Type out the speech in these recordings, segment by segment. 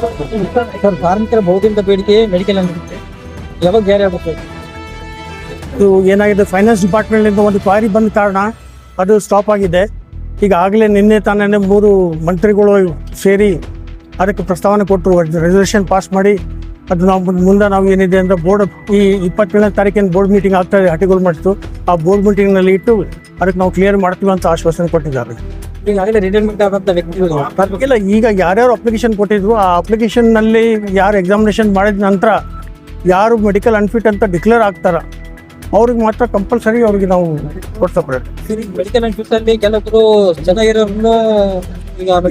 Sir ಕಾರ್ಮಿಕರ ಬಹುದಿನದ ಬೇಡಿಕೆ medical ಅಂಗಡಿ ಯಾವಾಗ ಜಾರಿ ಆಗುತ್ತೆ ಇದು ಏನಾಗಿದೆ? ಫೈನಾನ್ಸ್ ಡಿಪಾರ್ಟ್ಮೆಂಟ್ನಿಂದ ಒಂದು ಕ್ವಾರಿ ಬಂದ ಕಾರಣ ಅದು ಸ್ಟಾಪ್ ಆಗಿದೆ. ಈಗ ಆಗಲೇ ನಿನ್ನೆ ತಾನೇ ಮೂರು ಮಂತ್ರಿಗಳು ಸೇರಿ ಅದಕ್ಕೆ ಪ್ರಸ್ತಾವನೆ ಕೊಟ್ಟರು. ರೆಸಲ್ಯೂಷನ್ ಪಾಸ್ ಮಾಡಿ ಅದು ನಾವು ಮುಂದ್- ನಾವು ಏನಿದೆ ಅಂದರೆ ಬೋರ್ಡ್ ಈ ಇಪ್ಪತ್ತೇಳನೇ ತಾರೀಕಿನ ಬೋರ್ಡ್ ಮೀಟಿಂಗ್ ಆಗ್ತಾ ಇದೆ ಹಟ್ಟಿಗಳು ಮಾಡಿತ್ತು ಆ ಬೋರ್ಡ್ ಮೀಟಿಂಗ್ನಲ್ಲಿ ಇಟ್ಟು ಅದಕ್ಕೆ ನಾವು ಕ್ಲಿಯರ್ ಮಾಡ್ತೀವಿ ಅಂತ ಆಶ್ವಾಸನೆ ಕೊಟ್ಟಿದ್ದಾರೆ. ಈಗಾಗಲೇ ರಿಟೈರ್ಮೆಂಟ್ ಆದಂತ ವ್ಯಕ್ತಿಗಳು. ಕಾರ್ಮಿಕರು ಇಲ್ಲ ಈಗ ಯಾರ್ಯಾರು ಅಪ್ಲಿಕೇಶನ್ ಕೊಟ್ಟಿದ್ರು ಆ ಅಪ್ಲಿಕೇಶನ್ನಲ್ಲಿ ಯಾರು ಎಕ್ಸಾಮಿನೇಷನ್ ಮಾಡಿದ ನಂತರ ಯಾರು ಮೆಡಿಕಲ್ ಅನ್ಫಿಟ್ ಅಂತ ಡಿಕ್ಲೇರ್ ಆಗ್ತಾರ ಅವ್ರಿಗೆ ಮಾತ್ರ ಕಂಪಲ್ಸರಿ ಅವ್ರಿಗೆ ನಾವು ಕೊಡ್ಸಪ್ರೆ ಮೆಡಿಕಲ್ ಅನ್ಫಿಟ್ ಅಲ್ಲಿ ಕೆಲವರು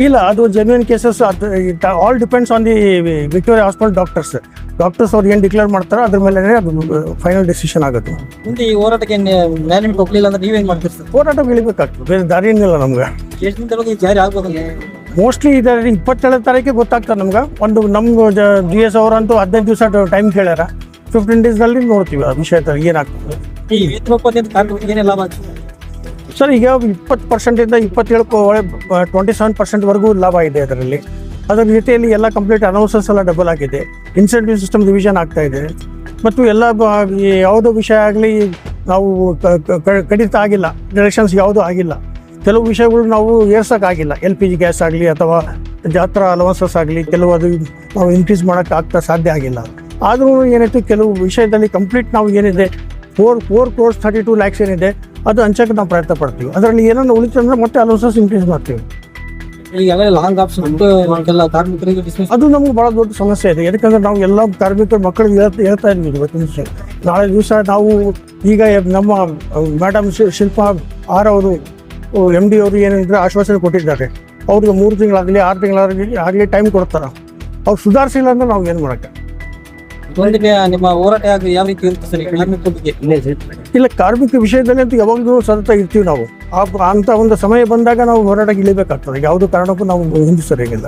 ಇಲ್ಲ ಅದು ಜೆನ್ಯೂನ್ ಕೇಸಸ್ ಅದು all depends on the Victoria hospital doctors doctors ಅವ್ರು ಏನು ಡಿಕ್ಲೇರ್ ಮಾಡ್ತಾರ ಅದ್ರ ಮೇಲೆ ಅದು ಫೈನಲ್ ಡಿಸಿಷನ್ ಆಗುತ್ತೆ. ಮುಂದೆ ಈ ಹೋರಾಟಕ್ಕೆ ನ್ಯಾಯ ಒಪ್ಲಿಲ್ಲ ಅಂದ್ರೆ ನೀವೇನ್ ಮಾಡ್ತೀರಿ ಹೋರಾಟ ಇಳಿಬೇಕಾಗ್ತದೆ ಬೇರೆ ದಾರಿ ಏನಿಲ್ಲ ನಮ್ಗೆ. ಎಷ್ಟು ದಿನದೊಳಗೆ ಜಾರಿ ಆಗ್ಬೋದು ಮೋಸ್ಟ್ಲಿ ಇದರಲ್ಲಿ ಇಪ್ಪತ್ತೇಳನೇ ತಾರೀಕಿಗೆ ಗೊತ್ತಾಗ್ತದೆ ನಮ್ಗೆ. ಒಂದು ನಮ್ಮ ಜಿ ಎಸ್ ಅವರಂತೂ ಹದಿನೈದು ದಿವಸ ಟೈಮ್ ಕೇಳ್ಯಾರ. ಫಿಫ್ಟೀನ್ ಡೇಸ್ನಲ್ಲಿ ನೋಡ್ತೀವಿ ಆ ವಿಷಯ ಏನಾಗ್ತದೆ. ಈ ಏನೇ ಲಾಭ ಆಗ್ತದೆ? ಸರ್ ಈಗ ಇಪ್ಪತ್ತು ಪರ್ಸೆಂಟಿಂದ ಇಪ್ಪತ್ತೇಳು ಟ್ವೆಂಟಿ ಸೆವೆನ್ ಪರ್ಸೆಂಟ್ವರೆಗೂ ಲಾಭ ಇದೆ ಅದರಲ್ಲಿ. ಅದರ ಜೊತೆಯಲ್ಲಿ ಎಲ್ಲ ಕಂಪ್ಲೀಟ್ ಅನೌನ್ಸಸ್ ಎಲ್ಲ ಡಬಲ್ ಆಗಿದೆ. ಇನ್ಸೆಂಟಿವ್ ಸಿಸ್ಟಮ್ ರಿವಿಷನ್ ಆಗ್ತಾ ಇದೆ. ಮತ್ತು ಎಲ್ಲ ಯಾವುದೋ ವಿಷಯ ಆಗಲಿ ನಾವು ಕಡಿತ ಆಗಿಲ್ಲ. ಡೈರೆಕ್ಷನ್ಸ್ ಯಾವುದೂ ಆಗಿಲ್ಲ. ಕೆಲವು ವಿಷಯಗಳು ನಾವು ಏರ್ಸೋಕ್ಕಾಗಿಲ್ಲ. ಎಲ್ ಪಿ ಜಿ ಗ್ಯಾಸ್ ಆಗಲಿ ಅಥವಾ ಜಾತ್ರಾ ಅಲವನ್ಸಸ್ ಆಗಲಿ ಕೆಲವು ಅದು ನಾವು ಇನ್ಕ್ರೀಸ್ ಮಾಡೋಕ್ಕೆ ಆಗ್ತಾ ಸಾಧ್ಯ ಆಗಿಲ್ಲ. ಆದರೂ ಏನಾಯಿತು ಕೆಲವು ವಿಷಯದಲ್ಲಿ ಕಂಪ್ಲೀಟ್ ನಾವು ಏನಿದೆ four four crores thirty two lakhs ಏನಿದೆ ಅದು ಹಂಚಕ್ಕೆ ನಾವು ಪ್ರಯತ್ನ ಪಡ್ತೀವಿ. ಅದರಲ್ಲಿ ಏನನ್ನ ಉಳಿತು ಅಂದ್ರೆ ಮತ್ತೆ ಅಲವನ್ಸಸ್ ಇನ್ಕ್ರೀಸ್ ಮಾಡ್ತೀವಿ. ಲಾಂಗ್ ಆಪ್ಷನ್ ಅದು ನಮ್ಗೆ ಭಾಳ ದೊಡ್ಡ ಸಮಸ್ಯೆ ಇದೆ. ಯಾಕಂದ್ರೆ ನಾವು ಎಲ್ಲ ಕಾರ್ಮಿಕರ ಮಕ್ಕಳಿಗೆ ಹೇಳ್ತಾ ಹೇಳ್ತಾ ಇದ್ವಿ ಇವತ್ತಿನ ದಿವಸ. ನಾಳೆ ದಿವಸ ನಾವು ಈಗ ನಮ್ಮ ಮೇಡಮ್ ಶಿಲ್ಪಾ ಆರ್ ಅವರು ಎಂ ಡಿ ಅವರು ಏನಿದ್ರೆ ಆಶ್ವಾಸನೆ ಕೊಟ್ಟಿದ್ದಾರೆ. ಅವ್ರಿಗೆ ಮೂರು ತಿಂಗಳಾಗಲಿ ಆರು ತಿಂಗಳಾಗಲಿ ಆಗಲಿ ಟೈಮ್ ಕೊಡ್ತಾರೆ. ಅವ್ರು ಸುಧಾರಿಸಿಲ್ಲ ಅಂದ್ರೆ ನಾವು ಏನು ಮಾಡೋಕ್ಕೆ? ನಿಮ್ಮ ಹೋರಾಟ ಯಾವ ರೀತಿ ಇಲ್ಲ ಕಾರ್ಮಿಕ ವಿಷಯದಲ್ಲಿ ಅಂತ ಯಾವಾಗಲೂ ಸತತ ಇರ್ತೀವಿ ನಾವು. ಆ ಅಂತ ಒಂದು ಸಮಯ ಬಂದಾಗ ನಾವು ಹೋರಾಟಕ್ಕೆ ಇಳಿಬೇಕಾಗ್ತದೆ. ಯಾವುದೇ ಕಾರಣಕ್ಕೂ ನಾವು ಹಿಂದಿಸರಿಗಿಲ್ಲ